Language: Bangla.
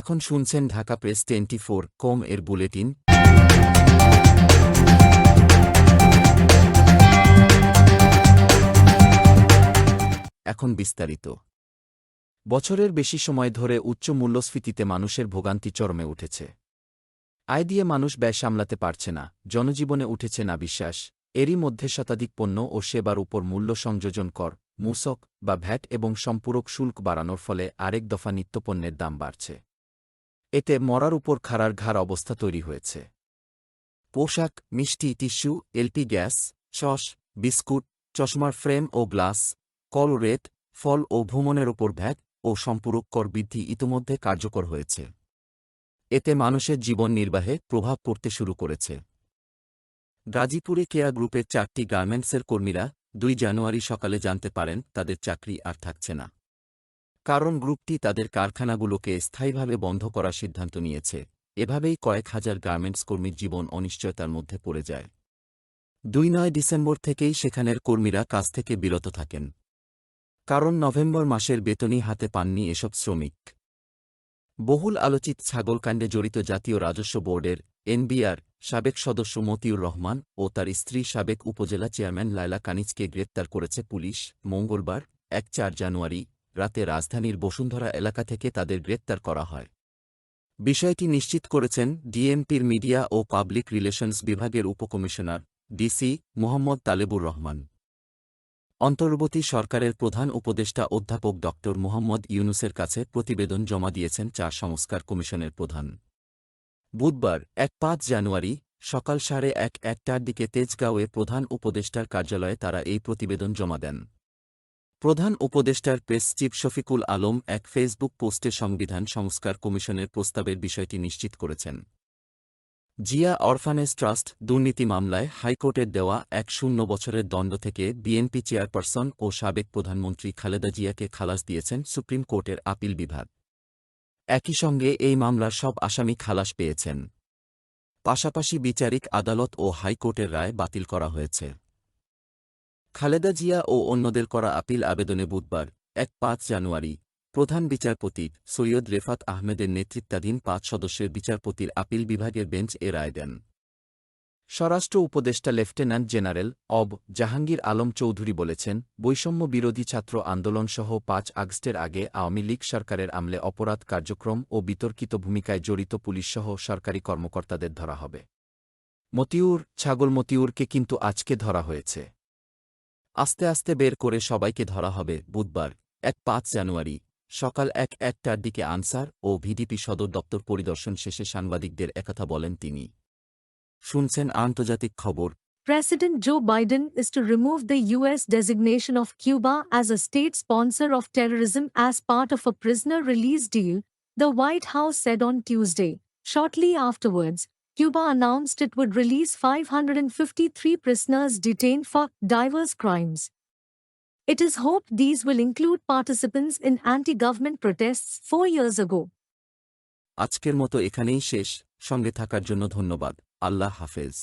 এখন শুনছেন Dhaka press twenty four com এর বুলেটিন। এখন বিস্তারিত। বছরের বেশি সময় ধরে উচ্চ মূল্যস্ফীতিতে মানুষের ভোগান্তি চরমে উঠেছে। আয় দিয়ে মানুষ ব্যয় সামলাতে পারছে না, জনজীবনে উঠেছে না বিশ্বাস, এরই মধ্যে শতাধিক পণ্য ও সেবার উপর মূল্য সংযোজন কর, মূসক বা ভ্যাট এবং সম্পূরক শুল্ক বাড়ানোর ফলে আরেক দফা নিত্যপণ্যের দাম বাড়ছে। এতে মরার উপর খাড়ার ঘাড় অবস্থা তৈরি হয়েছে। পোশাক, মিষ্টি, tissue, LP gas, sauce, biscuit, চশমার ফ্রেম ও গ্লাস, কল রেট, ফল ও ভ্রমণের ওপর ভ্যাট ও সম্পূরক কর বৃদ্ধি ইতোমধ্যে কার্যকর হয়েছে। এতে মানুষের জীবন নির্বাহে প্রভাব পড়তে শুরু করেছে। গাজীপুরে কেয়া গ্রুপের চারটি গার্মেন্টসের কর্মীরা দুই জানুয়ারি সকালে জানতে পারেন তাদের চাকরি আর থাকছে না। কারণ গ্রুপটি তাদের কারখানাগুলোকে স্থায়ীভাবে বন্ধ করার সিদ্ধান্ত নিয়েছে। এভাবেই কয়েক হাজার গার্মেন্টস কর্মীর জীবন অনিশ্চয়তার মধ্যে পড়ে যায়। দুই নয় ডিসেম্বর থেকেই সেখানের কর্মীরা কাজ থেকে বিরত থাকেন। কারণ নভেম্বর মাসের বেতনই হাতে পাননি এসব শ্রমিক। বহুল আলোচিত ছাগলকাণ্ডে জড়িত জাতীয় রাজস্ব বোর্ডের এনবিআর সাবেক সদস্য মতিউর রহমান ও তার স্ত্রী সাবেক উপজেলা চেয়ারম্যান লায়লা কানিজকে গ্রেপ্তার করেছে পুলিশ। মঙ্গলবার, এক চার জানুয়ারি রাতে রাজধানীর বসুন্ধরা এলাকা থেকে তাদের গ্রেপ্তার করা হয়। বিষয়টি নিশ্চিত করেছেন ডিএমপির মিডিয়া ও পাবলিক রিলেশনস বিভাগের উপকমিশনার ডিসি মোহাম্মদ তালেবুর রহমান। অন্তর্বর্তী সরকারের প্রধান উপদেষ্টা অধ্যাপক ড মোহাম্মদ ইউনুসের কাছে প্রতিবেদন জমা দিয়েছেন চা সংস্কার কমিশনের প্রধান। বুধবার, এক পাঁচ জানুয়ারি, সকাল সাড়ে এক একটার দিকে তেজগাঁওয়ে প্রধান উপদেষ্টার কার্যালয়ে তারা এই প্রতিবেদন জমা দেন। প্রধান উপদেষ্টার প্রেস চিফ শফিকুল আলম এক ফেসবুক পোস্টে সংবিধান সংস্কার কমিশনের প্রস্তাবের বিষয়টি নিশ্চিত করেছেন। জিয়া অরফানেজ ট্রাস্ট দুর্নীতি মামলায় হাইকোর্টের দেওয়া এক শূন্য বছরের দণ্ড থেকে বিএনপি চেয়ারপারসন ও সাবেক প্রধানমন্ত্রী খালেদা জিয়াকে খালাস দিয়েছেন সুপ্রিম কোর্টের আপিল বিভাগ। একই সঙ্গে এই মামলার সব আসামি খালাস পেয়েছেন। পাশাপাশি বিচারিক আদালত ও হাইকোর্টের রায় বাতিল করা হয়েছে। খালেদা জিয়া ও অন্যদের করা আপিল আবেদনে বুধবার, এক পাঁচ জানুয়ারি, প্রধান বিচারপতি সৈয়দ রেফাত আহমেদের নেতৃত্বাধীন পাঁচ সদস্যের বিচারপতির আপিল বিভাগের বেঞ্চ এ রায় দেন। স্বরাষ্ট্র উপদেষ্টা লেফটেন্যান্ট জেনারেল অব জাহাঙ্গীর আলম চৌধুরী বলেছেন, বৈষম্য বিরোধী ছাত্র আন্দোলনসহ পাঁচ আগস্টের আগে আওয়ামী লীগ সরকারের আমলে অপরাধ কার্যক্রম ও বিতর্কিত ভূমিকায় জড়িত পুলিশসহ সরকারি কর্মকর্তাদের ধরা হবে। মতিউর, ছাগল মতিউরকে কিন্তু আজকে ধরা হয়েছে। আস্তে আস্তে বের করে সবাইকে ধরা হবে বুধবার এক পাঁচ জানুয়ারি সকাল এক একটার দিকে আনসার ও ভিডিপি সদর দপ্তর পরিদর্শন শেষে সাংবাদিকদের একথা বলেন তিনি শুনছেন আন্তর্জাতিক খবর President Joe Biden is to remove the U.S. designation of Cuba as a state sponsor of terrorism as part of a prisoner release deal, the White House said on Tuesday. Shortly afterwards, Cuba announced it would release 553 prisoners detained for diverse crimes. It is hoped these will include participants in anti government protests four years ago. আজকের মতো এখানেই শেষ সঙ্গে থাকার জন্য ধন্যবাদ আল্লাহ হাফেজ